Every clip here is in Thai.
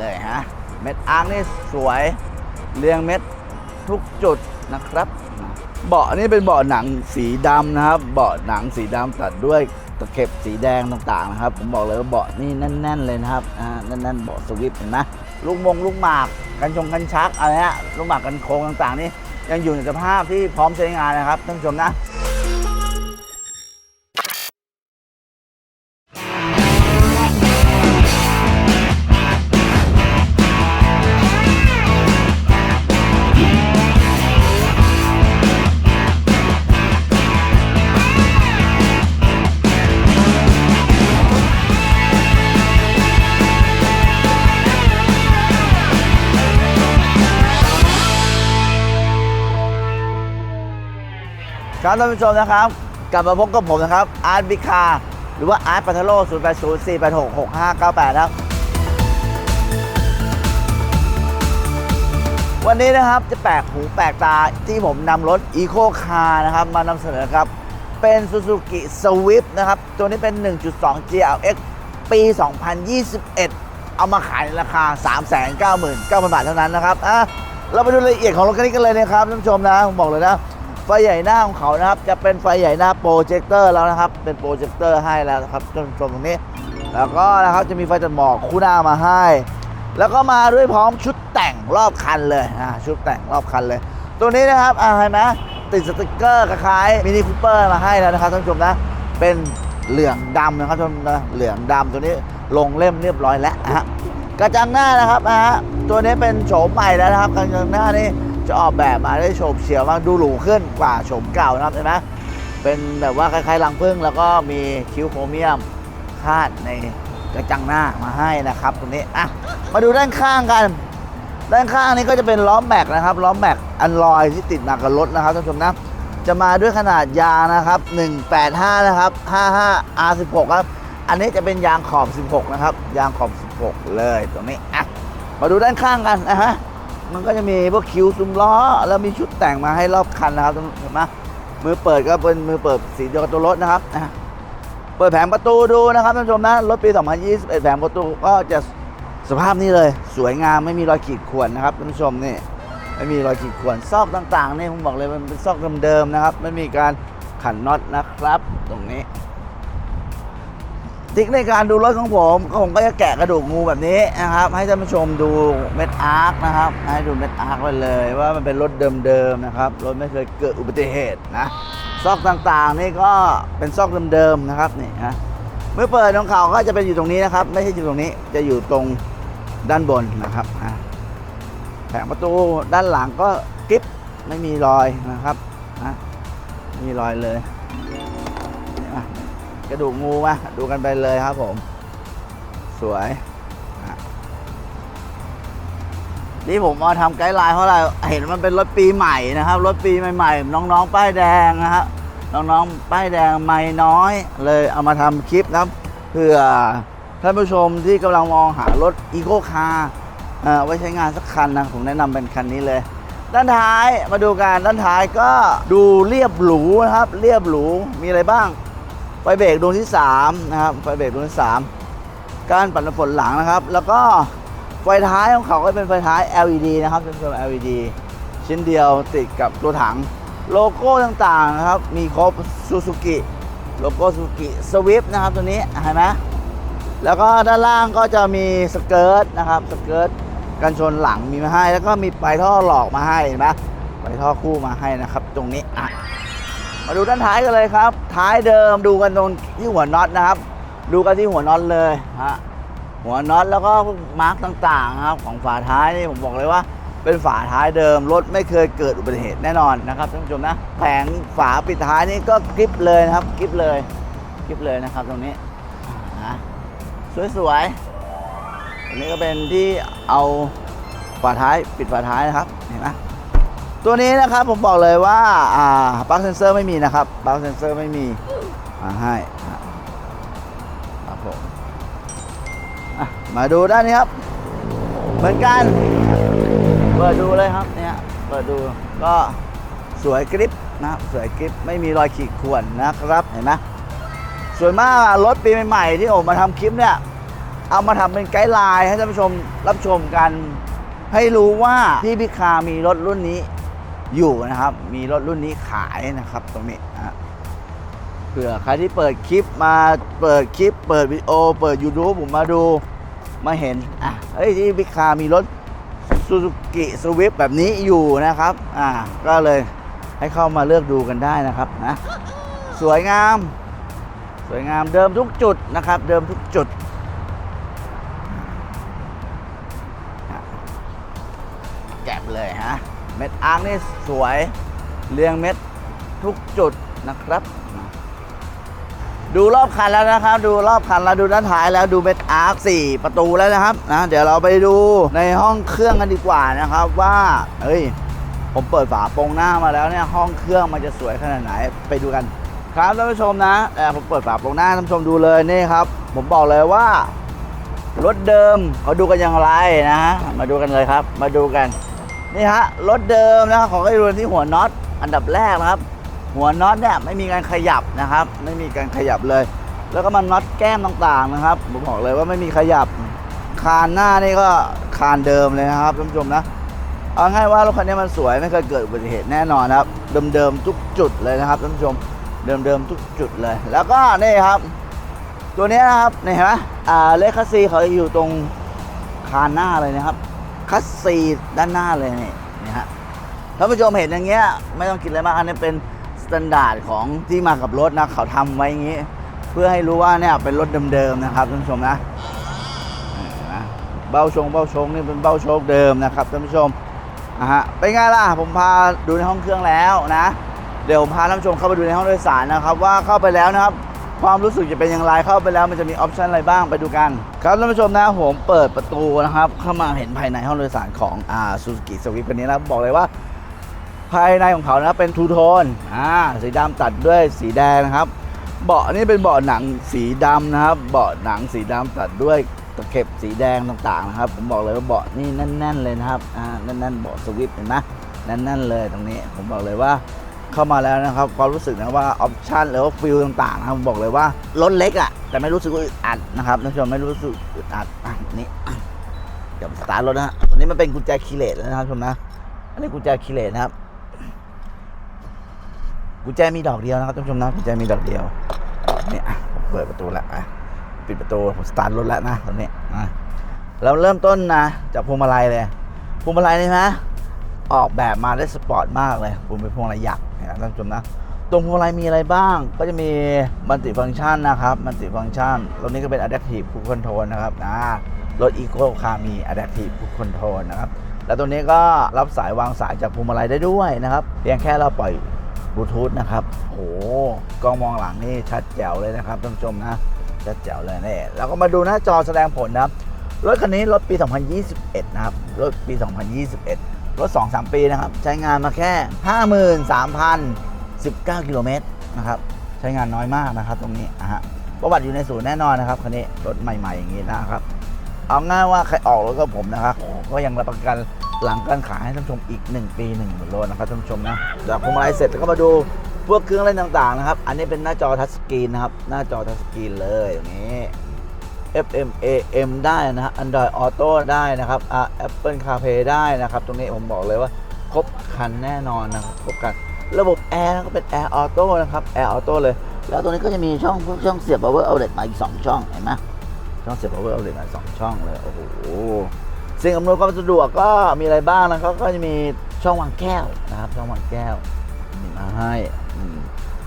เลยฮะ เม็ดอาร์คนี่สวย เรียงเม็ดทุกจุดนะครับ เบาะนี่เป็นเบาะหนังสีดำนะครับ เบาะหนังสีดำตัดด้วยตะเข็บสีแดงต่างๆนะครับ ผมบอกเลยว่าเบาะนี่แน่น ๆ เลยนะครับอ่าแน่นๆเบาะสวิฟต์เห็นไหมลูกมงลูกหมากกันชงกันชักอะไรฮะลูกหมากกันโค้งต่างๆนี่ยังอยู่ในสภาพที่พร้อมใช้งานนะครับท่านผู้ชมนะ ท่านผู้ชมนะครับ กลับมาพบกับผมนะครับอาร์ตบิคาหรือว่าอาร์ตปัทโล0 8 0 4 8 6 6 5 9 8ครับ วันนี้นะครับจะแปลกหูแปลกตาที่ผมนำรถ Eco Car นะครับมานำเสนอครับ เป็น Suzuki Swift นะครับ ตัวนี้เป็น 1.2 GLX ปี 2021 เอามาขายในราคา 399,000 บาทเท่านั้นนะครับอะเราไปดูรายละเอียดของรถคันนี้กันเลยนะครับท่านผู้ชมนะผมบอกเลยนะ ไฟใหญ่หน้าของเขานะครับ จะเป็นไฟใหญ่หน้าโปรเจคเตอร์แล้วนะครับ เป็นโปรเจคเตอร์ให้แล้วนะครับท่านผู้ชมตรงนี้ แล้วก็นะครับจะมีไฟตัดหมอกคู่หน้ามาให้ แล้วก็มาด้วยพร้อมชุดแต่งรอบคันเลยอ่าชุดแต่งรอบคันเลย ตัวนี้นะครับอ่าเห็นไหมติดสติกเกอร์คล้ายมินิคูเปอร์มาให้แล้วนะครับท่านผู้ชมนะ เป็นเหลืองดำนะครับท่านผู้ชมนะเหลืองดำตัวนี้ลงเล่มเรียบร้อยแล้วนะฮะกระจังหน้านะครับนะฮะตัวนี้เป็นโฉมใหม่แล้วนะครับกระจังหน้านี่ จะออกแบบมาได้โฉมเฉียวมากดูหรูขึ้นกว่าโฉมเก่านะครับเห็นไหมเป็นแบบว่าคล้ายๆรังผึ้งแล้วก็มีคิ้วโครเมียมคาดในกระจังหน้ามาให้นะครับตรงนี้อะมาดูด้านข้างกัน ด้านข้างนี้ก็จะเป็นล้อแม็กนะครับล้อแม็กอันลอยที่ติดมากับรถนะครับท่านผู้ชมนะจะมาด้วยขนาดยางนะครับ 185 นะครับ 55 R16 ครับ อันนี้จะเป็นยางขอบ 16 นะครับ ยางขอบ 16 เลยตรงนี้อะมาดูด้านข้างกันนะฮะ มันก็จะมีพวกคิ้วซุ้มล้อ แล้วมีชุดแต่งมาให้รอบคันนะครับเห็นไหมมือเปิดก็เป็นมือเปิดสีเดียวกับตัวรถนะครับอะเปิดแผงประตูดูนะครับท่านผู้ชมนะรถปี 2021 แผงประตูก็จะสภาพนี้เลย สวยงามไม่มีรอยขีดข่วนนะครับท่านผู้ชมนี่ไม่มีรอยขีดข่วนซอกต่างๆนี่ผมบอกเลยมันเป็นซอกเดิมๆนะครับไม่มีการขันน็อตนะครับ ตรงนี้ ทริกในการดูรถของผมก็ผมก็จะแกะกระดูกงูแบบนี้นะครับ ให้ท่านผู้ชมดูเม็ดอาร์คนะครับ ให้ดูเม็ดอาร์คไปเลย ว่ามันเป็นรถเดิมๆนะครับรถไม่เคยเกิดอุบัติเหตุนะซอกต่างๆนี่ก็เป็นซอกเดิมๆนะครับนี่ฮะเมื่อเปิดของเขาก็จะเป็นอยู่ตรงนี้นะครับ ไม่ใช่อยู่ตรงนี้จะอยู่ตรงด้านบนนะครับอะแผงประตูด้านหลังก็กริปไม่มีรอยนะครับนะมีรอยเลยนี่ กระดูกงูมาดูกันไปเลยครับผม สวยนี่ผมมาทำไกด์ไลน์เพราะอะไรเห็นมันเป็นรถปีใหม่นะครับรถปีใหม่ๆ น้องๆ ป้ายแดงนะครับน้องๆ ป้ายแดงไม่น้อย เลยเอามาทำคลิปนะครับเพื่อท่านผู้ชมที่กำลังมองหารถอีโคคาร์ไว้ใช้งานสักคันนะ ผมแนะนำเป็นคันนี้เลย ด้านท้ายมาดูกันด้านท้ายก็ดูเรียบหรูนะครับ เรียบหรูมีอะไรบ้าง ไฟเบรกดวงที่3นะครับไฟเบรกดวงที่3การปัดน้ำฝนหลังนะครับ แล้วก็ไฟท้ายของเขาก็เป็นไฟท้าย LED นะครับเป็นไฟ LED ชิ้นเดียวติดกับตัวถังโลโก้ต่างๆนะครับ มีครบซูซูกิโลโก้ซูซูกิสวิฟนะครับตัวนี้เห็นไหมแล้วก็ด้านล่างก็จะมีสเกิร์ตนะครับสเกิร์ตกันชนหลังมีมาให้ แล้วก็มีปลายท่อหลอกมาให้เห็นไหมปลายท่อคู่มาให้นะครับ ตรงนี้อะ มาดูด้านท้ายกันเลยครับ ท้ายเดิมดูกันตรงที่หัวน็อตนะครับ ดูกันที่หัวน็อตเลยฮะหัวน็อตแล้วก็มาร์กต่างๆครับของฝาท้ายนี่ผมบอกเลยว่า เป็นฝาท้ายเดิมรถไม่เคยเกิดอุบัติเหตุแน่นอนนะครับท่านผู้ชมนะแผงฝาปิดท้ายนี่ก็กริปเลยนะครับกริปเลยกริปเลยนะครับตรงนี้สวยๆตรงนี้ก็เป็นที่เอาฝาท้ายปิดฝาท้ายนะครับเห็นไหม ตัวนี้นะครับผมบอกเลยว่าอ่าปลั๊กเซนเซอร์ไม่มีนะครับปลั๊กเซนเซอร์ไม่มีมาให้ครับผมมาดูด้านนี้ครับ เหมือนกัน เปิดดูเลยครับเนี่ยเปิดดูก็สวยกริปนะครับสวยกริปไม่มีรอยขีดข่วนนะครับเห็นไหมส่วนมากรถปีใหม่ๆที่ผมมาทำคลิปเนี่ย เอามาทำเป็นไกด์ไลน์ให้ท่านผู้ชมรับชมกัน ให้รู้ว่าที่พิคามีรถรุ่นนี้ อยู่นะครับ มีรถรุ่นนี้ขายนะครับตรงนี้นะเผื่อใครที่เปิดคลิปมาเปิดคลิป เปิดวิดีโอ เปิด YouTube ผมมาดูมาเห็นอะเฮ้ยที่พิคามีรถซูซูกิสวิฟแบบนี้อยู่นะครับ อ่า ก็เลยให้เข้ามาเลือกดูกันได้นะครับนะ สวยงาม สวยงามเดิมทุกจุดนะครับ เดิมทุกจุด เม็ดอาร์คนี่สวยเรียงเม็ดทุกจุดนะครับ ดูรอบคันแล้วนะครับ ดูรอบคันแล้วดูด้านท้ายแล้วดูเม็ดอาร์คสี่ประตูแล้วนะครับนะเดี๋ยวเราไปดูในห้องเครื่องกันดีกว่านะครับว่าเฮ้ยผมเปิดฝาโปรงหน้ามาแล้วเนี่ยห้องเครื่องมันจะสวยขนาดไหนไปดูกันครับท่านผู้ชมนะเอ่ผมเปิดฝาโปรงหน้าท่านผู้ชมดูเลยนี่ครับ ผมบอกเลยว่ารถเดิมเขาดูกันอย่างไรนะ มาดูกันเลยครับ มาดูกัน นี่ฮะรถเดิมนะครับขอให้ดูที่หัวน็อตอันดับแรกนะครับ หัวน็อตเนี่ยไม่มีการขยับนะครับ ไม่มีการขยับเลย แล้วก็มันน็อตแก้มต่างๆนะครับผมบอกเลยว่าไม่มีขยับคานหน้านี่ก็คานเดิมเลยนะครับท่านผู้ชมนะเอาง่ายว่ารถคันนี้มันสวยไม่เคยเกิดอุบัติเหตุแน่นอนครับ เดิมๆทุกจุดเลยนะครับท่านผู้ชมเดิมๆทุกจุดเลย แล้วก็นี่ครับ ตัวนี้นะครับนี่เห็นไหมอ่าเลขคัสซีเขาอยู่ตรงคานหน้าเลยนะครับ คัสซีด้านหน้าเลยนี่นี่ฮะท่านผู้ชมเห็นอย่างเงี้ยไม่ต้องคิดอะไรมากอันนี้เป็นสแตนดาร์ดของที่มากับรถนะเขาทำไว้อย่างงี้ เพื่อให้รู้ว่าเนี่ยเป็นรถเดิมๆนะครับท่านผู้ชมนะเบ้าชงเบ้าชงนี่เป็นเบ้าชคเดิมนะครับท่านผู้ชมอะฮะเป็นไงล่ะผมพาดูในห้องเครื่องแล้วนะ เดี๋ยวผมพาท่านผู้ชมเข้าไปดูในห้องโดยสารนะครับ ว่าเข้าไปแล้วนะครับ ความรู้สึกจะเป็นอย่างไรเข้าไปแล้วมันจะมีออปชันอะไรบ้างไปดูกันครับท่านผู้ชมนะผมเปิดประตูนะครับเข้ามาเห็นภายในห้องโดยสารของอ่าซูซูกิสวิฟคันนี้นะบอกเลยว่า ภายในของเขานะเป็นทูโทนอ่าสีดำตัดด้วยสีแดงนะครับ เบาะนี่เป็นเบาะหนังสีดำนะครับ เบาะหนังสีดำตัดด้วยตะเข็บสีแดงต่างๆนะครับ ผมบอกเลยว่าเบาะนี่แน่น ๆ เลยนะครับอ่าแน่นๆเบาะสวิฟเห็นไหมแน่นๆเลยตรงนี้ผมบอกเลยว่า เข้ามาแล้วนะครับ ความรู้สึกนะว่าออปชันหรือว่าฟิลต่างๆนะครับผมบอกเลยว่ารถเล็กอะแต่ไม่รู้สึกอึดอัดนะครับท่านผู้ชมไม่รู้สึกอึดอัดอะนี่อะเดี๋ยวสตาร์ทรถนะฮะตัวนี้มันเป็นกุญแจคีเลสแล้วนะครับท่านผู้ชมนะ อันนี้กุญแจคีเลสนะครับ กุญแจมีดอกเดียวนะครับท่านผู้ชมนะ กุญแจมีดอกเดียวเนี่ยผมเปิดประตูล้วอะปิดประตูผมสตาร์ทรถแล้วนะตรงนี้อะเราเริ่มต้นนะจากพวงมาลัยเลยพวงมาลัยนี่นะออกแบบมาได้สปอร์ตมากเลยผมเป็นพวงมาลัยยักษ์ นะท่านผู้ชมนะ ตรงพวงมาลัยมีอะไรบ้าง ก็จะมีมัลติฟังชันนะครับ มัลติฟังชัน ตรงนี้ก็เป็น Adaptive Cruise Control นะครับอ่ารถ Eco Car มี Adaptive Cruise Control นะครับ แล้วตรงนี้ก็รับสายวางสายจากพวงมาลัยได้ด้วยนะครับ เพียงแค่เราปล่อยบลูทูธนะครับโอ้โหกล้องมองหลังนี่ชัดแจ๋วเลยนะครับท่านผู้ชมนะ ชัดแจ๋วเลยนี่แล้วก็มาดูหน้าจอแสดงผลนะครับ รถคันนี้รถปี 2021 นะครับ รถปี 2021 รถ 2-3 ปีนะครับ ใช้งานมาแค่ 53,019 กิโลเมตรนะครับ ใช้งานน้อยมากนะครับตรงนี้นะฮะประวัติอยู่ในศูนย์แน่นอนนะครับคันนี้รถใหม่ ๆ อย่างนี้นะครับ เอาง่ายว่าใครออกรถกับผมนะครับก็ยังรับประกันหลังการขายให้ท่านชมอีก 1 ปี1หมื่นโลนะครับท่านช m นะจากพวงมาลัยเสร็จแล้วก็มาดูพวกเครื่องเล่นต่างๆนะครับ อันนี้เป็นหน้าจอทัชสกรีนนะครับ หน้าจอทัชสกรีนเลยอย่างนี้ FM AM ได้นะฮะ Android Auto ได้นะครับ Apple CarPlay ได้นะครับ ตรงนี้ผมบอกเลยว่าครบคันแน่นอนนะครับครบคันระบบแอร์ก็เป็น Air Auto นะครับ Air Auto เลย แล้วตรงนี้ก็จะมีช่องพวกช่องเสียบ power outlet มาอีก 2 ช่อง เห็นไหมช่องเสียบ power outlet มาสองช่องเลย โอ้โหสิ่งอำนวยความสะดวกก็มีอะไรบ้างนะครับก็จะมีช่องวางแก้วนะครับ ช่องวางแก้วมีมาให้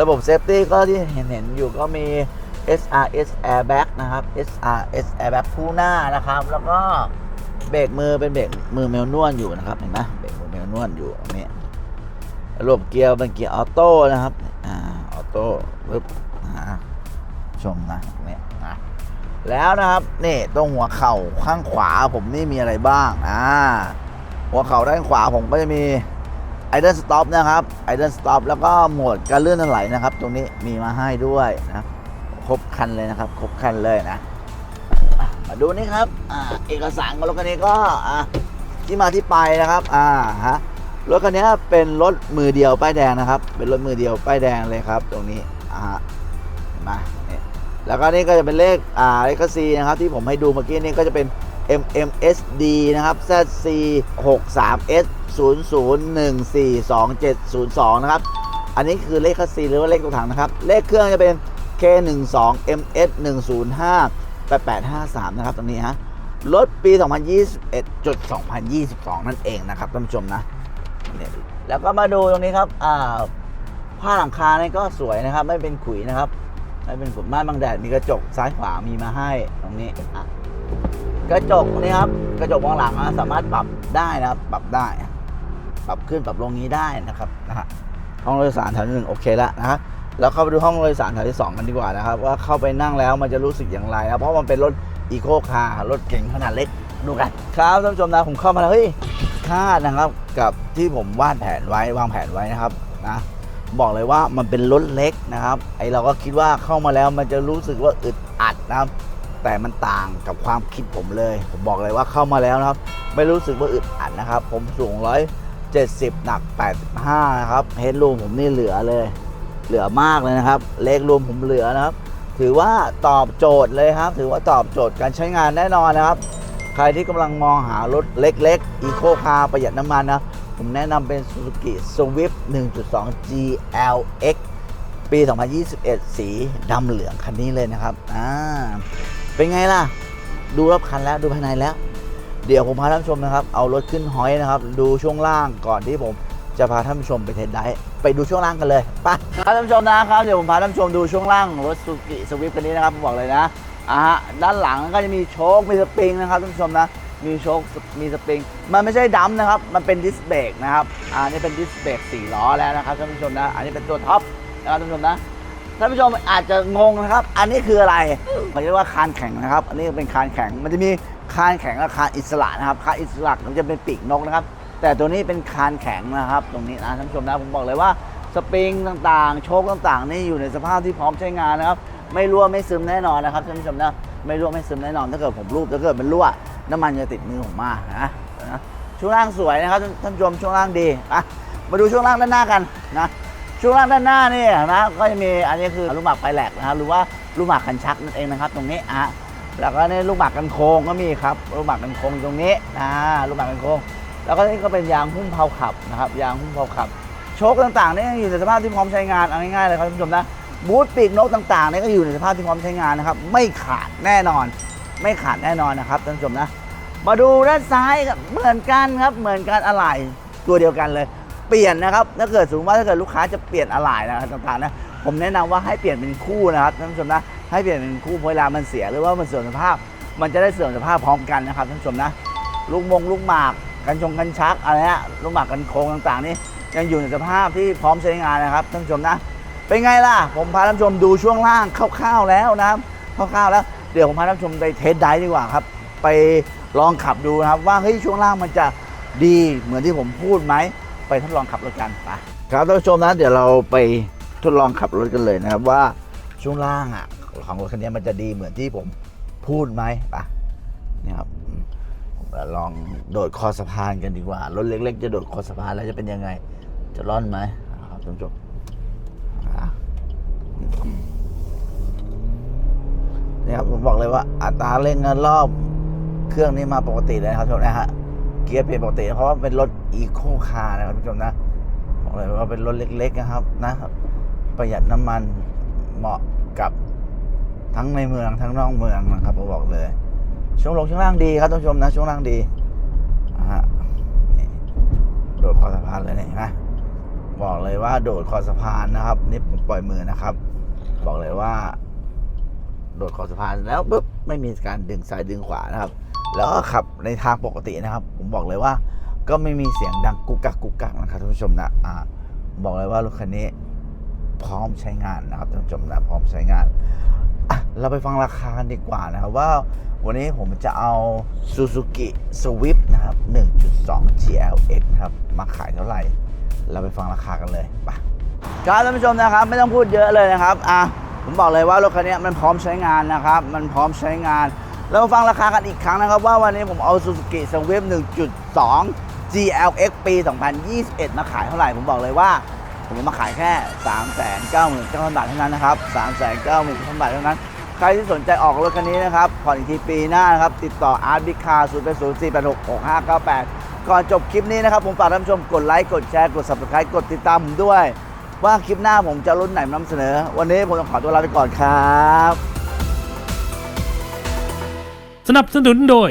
ระบบเซฟตี้ก็ที่เห็นเห็นอยู่ก็มี SRS airbag นะครับ SRS airbag คู่หน้านะครับ แล้วก็เบรกมือเป็นเบรกมือแมวนวลอยู่นะครับเห็นไหมเบรกมือแมวนวลอยู่อันนี้ระบบเกียร์เป็นเกียร์ออโต้นะครับอ่าออโต้ปึ๊บชมนะเนี่ยนะแล้วนะครับนี่ตรงหัวเข่าข้างขวาผมนี่มีอะไรบ้างอ่าหัวเข่าด้านขวาผมก็จะมีไอเดนสต็อปนะครับไอเดนสต็อปแล้วก็โหมดการเลื่อนไหลนะครับ ตรงนี้มีมาให้ด้วยนะ ครบคันเลยนะครับ ครบคันเลยนะ มาดูนี่ครับอเอกสารของรถคันนี้ก็ที่มาที่ไปนะครับอ่าฮะรถคันนี้เป็นรถมือเดียวป้ายแดงนะครับ เป็นรถมือเดียวป้ายแดงเลยครับ ตรงนี้อ่าเห็นไหมแล้วก็นี่ก็จะเป็นเลขอ่าเลขซีนะครับ ที่ผมให้ดูเมื่อกี้นี่ก็จะเป็น MMSD นะครับ ZC 6 3 S 0 0 1 4 2 7 0 2 นะครับ อันนี้คือเลขคัสซีหรือว่าเลขตัวถังนะครับ เลขเครื่องจะเป็น K12 MS 105 8853 นะครับตรงนี้ฮะรถปี 2021จุด2022 นั่นเองนะครับท่านผู้ชมนะ แล้วก็มาดูตรงนี้ครับอ่าผ้าหลังคาเนี่ยก็สวยนะครับ ไม่เป็นขุยนะครับ ไม่เป็นขุยม่านบังแดดมีกระจกซ้ายขวามีมาให้ตรงนี้กระจกนี่ครับกระจกมองหลังนะสามารถปรับได้นะครับ ปรับได้ ปรับขึ้นปรับลงนี้ได้นะครับนะฮะห้องโดยสารแถวหนึ่งโอเคแล้วนะครับ แล้วเข้าไปดูห้องโดยสารแถวที่สองกันดีกว่านะครับ ว่าเข้าไปนั่งแล้วมันจะรู้สึกอย่างไรนะเพราะมันเป็นรถอีโคคาร์รถเก๋งขนาดเล็กดูกันครับท่านผู้ชมนะผมเข้ามาแล้วเฮ้ยคาดนะครับกับที่ผมวาดแผนไว้วางแผนไว้นะครับนะบอกเลยว่ามันเป็นรถเล็กนะครับ ไอเราก็คิดว่าเข้ามาแล้วมันจะรู้สึกว่าอึดอัดนะครับ แต่มันต่างกับความคิดผมเลย ผมบอกเลยว่าเข้ามาแล้วนะครับ ไม่รู้สึกว่าอึดอัดนะครับ ผมสูงร้อย70หนัก 85 นะครับเฮดรูมผมนี่เหลือเลย เหลือมากเลยนะครับ เลขรวมผมเหลือนะครับ ถือว่าตอบโจทย์เลยครับ ถือว่าตอบโจทย์การใช้งานแน่นอนนะครับ ใครที่กำลังมองหารถเล็กๆอีโคคาร์ประหยัดน้ำมันนะ ผมแนะนำเป็น Suzuki Swift 1.2 GLX ปี 2021 สีดำเหลืองคันนี้เลยนะครับ อ่า เป็นไงล่ะ ดูรอบคันแล้วดูภายในแล้ว เดี๋ยวผมพาท่านชมนะครับ เอารถขึ้นหอยนะครับ ดูช่วงล่างก่อนที่ผม จะพาท่านผู้ชมไปเทสได้ไปดูช่วงล่างกันเลยไปครับท่านผู้ชมนะครับเดี๋ยวผมพาท่านผู้ชมดูช่วงล่างรถซูกิสวิฟคันนี้นะครับผมบอกเลยนะอ่าฮะด้านหลังก็จะมีโชคมีสปริงนะครับท่านผู้ชมนะมีโชคมีสปริง มันไม่ใช่ดัมป์นะครับ มันเป็นดิสเบรกนะครับอ่านี่เป็นดิสเบรกสี่ล้อแล้วนะครับท่านผู้ชมนะ อันนี้เป็นตัวท็อปนะครับท่านผู้ชมนะท่านผู้ชมอาจจะงงนะครับ อันนี้คืออะไรเขาเรียกว่าคานแข็งนะครับ อันนี้เป็นคานแข็ง มันจะมีคานแข็งกับคานอิสระนะครับ คานอิสระมันจะเป็นปีกนกนะครับ แต่ตัวนี้เป็นคานแข็งนะครับ ตรงนี้นะท่านผู้ชมนะผมบอกเลยว่าสปริงต่างๆ โชคต่างๆ นี่อยู่ในสภาพที่พร้อมใช้งานนะครับ ไม่รั่วไม่ซึมแน่นอนนะครับท่านผู้ชมนะไม่รั่วไม่ซึมแน่นอนถ้าเกิดผมรูปถ้าเกิดมันรั่วน้ำมันจะติดมือผมมากนะช่วงล่างสวยนะครับท่านผู้ชมช่วงล่างดีอะมาดูช่วงล่างด้านหน้ากันนะช่วงล่างด้านหน้านี่นะก็จะมีอันนี้คือลูกหมากไฟแหลกนะครับหรือว่าลูกหมากกันชักนั่นเองนะครับ ตรงนี้อะแล้วก็นี่ลูกหมากกันโค้งก็มีครับลูกหมากกันโค้งตรงนี้นะลูกหมากกันโค้ง แล้วก็นี่ก็เป็นยางหุ้มเผาขับนะครับยางหุ้มเผาขับ โชคต่างๆนี่อยู่ในสภาพที่พร้อมใช้งานเอาง่ายๆเลยครับท่านผู้ชมนะบูทปีกนกต่างๆนี่ก็อยู่ในสภาพที่พร้อมใช้งานนะครับไม่ขาดแน่นอน ไม่ขาดแน่นอนนะครับท่านผู้ชมนะ มาดูด้านซ้ายกับเหมือนกันครับเหมือนกันอะไหล่ตัวเดียวกันเลย เปลี่ยนนะครับถ้าเกิดสมมติว่าถ้าเกิดลูกค้าจะเปลี่ยนอะไหล่นะครับต่างๆนะผมแนะนำว่าให้เปลี่ยนเป็นคู่นะครับท่านผู้ชมนะให้เปลี่ยนเป็นคู่เพราะเวลามันเสียหรือว่ามันเสื่อมสภาพ มันจะได้เสื่อมสภาพพร้อมกันนะครับท่านผู้ชมนะลูกมงลูกหมาก กันชงกันชักอะไรนะลูกหมากกันโค้งต่างๆนี่ยังอยู่ในสภาพที่พร้อมใช้งานนะครับท่านผู้ชมนะเป็นไงล่ะ ผมพาท่านผู้ชมดูช่วงล่างคร่าวๆแล้วนะครับคร่าวๆแล้วเดี๋ยวผมพาท่านผู้ชมไปเทสไดฟ์ดีกว่าครับ ไปลองขับดูนะครับ ว่าเฮ้ยช่วงล่างมันจะดีเหมือนที่ผมพูดไหมไปทดลองขับรถกันไปครับท่านผู้ชมนะเดี๋ยวเราไปทดลองขับรถกันเลยนะครับว่าช่วงล่างอะของรถคันนี้มันจะดีเหมือนที่ผมพูดไหมไปนี่ครับ ลองโดดคอสะพานกันดีกว่า รถเล็ก ๆ จะโดดคอสะพานแล้วจะเป็นยังไง จะร่อนไหมครับท่านผู้ชมเนี่ยครับผมบอกเลยว่าอัตราเร่งงินรอบเครื่องนี้มาปกติเลยครับทุกนะฮะเกียร์เปลี่ยนปกติ เพราะว่าเป็นรถอีโคคาร์นะครับทุกคนนะบอกเลยว่าเป็นรถเล็ก ๆ นะครับนะครับ ประหยัดน้ำมันเหมาะกับทั้งในเมืองทั้งนอกเมืองนะครับผมบอกเลย ช่วงลงช่วงล่างดีครับท่านผู้ชมนะช่วงล่างดีนะฮะโดดคอสะพานเลยเนี่ยนไหมบอกเลยว่าโดดคอสะพานนะครับนี่ผมปล่อยมือนะครับ บอกเลยว่า โดดคอสะพานแล้วปุ๊บไม่มีการดึงซ้ายดึงขวานะครับ แล้วก็ขับในทางปกตินะครับ ผมบอกเลยว่า ก็ไม่มีเสียงดังกุกกักกุกกักนะครับท่านผู้ชมนะอ่าบอกเลยว่ารถคันนี้พร้อมใช้งานนะครับท่านผู้ชมนะพร้อมใช้งาน เราไปฟังราคากันดีกว่านะครับว่าวันนี้ผมจะเอา Suzuki Swift นะครับ 1.2 GLX นะครับมาขายเท่าไหร่ เราไปฟังราคากันเลยไปครับท่านผู้ชมนะครับ ไม่ต้องพูดเยอะเลยนะครับอะผมบอกเลยว่ารถคันนี้มันพร้อมใช้งานนะครับ มันพร้อมใช้งาน เรามาฟังราคากันอีกครั้งนะครับ ว่าวันนี้ผมเอา Suzuki Swift 1.2 GLX ปี 2021 มาขายเท่าไหร่ ผมบอกเลยว่า ผมมาขายแค่ 3 9 9 0 0 0บาทเท่านั้นนะครับ 3 9 9 0 0 0บาทเท่านั้น ใครที่สนใจออกรถคันนี้นะครับผ่อนอีกทีปีหน้านะครับ ติดต่ออาร์ตบิคา0 8 0 4 8 6 6 5 9 8ก่อนจบคลิปนี้นะครับ ผมฝากท่านผู้ชมกดไลค์กดแชร์กด subscribe กดติดตามผมด้วย ว่าคลิปหน้าผมจะรุ่นไหนมานำเสนอ วันนี้ผมต้องขอตัวลาไปก่อนครับ สนับสนุนโดย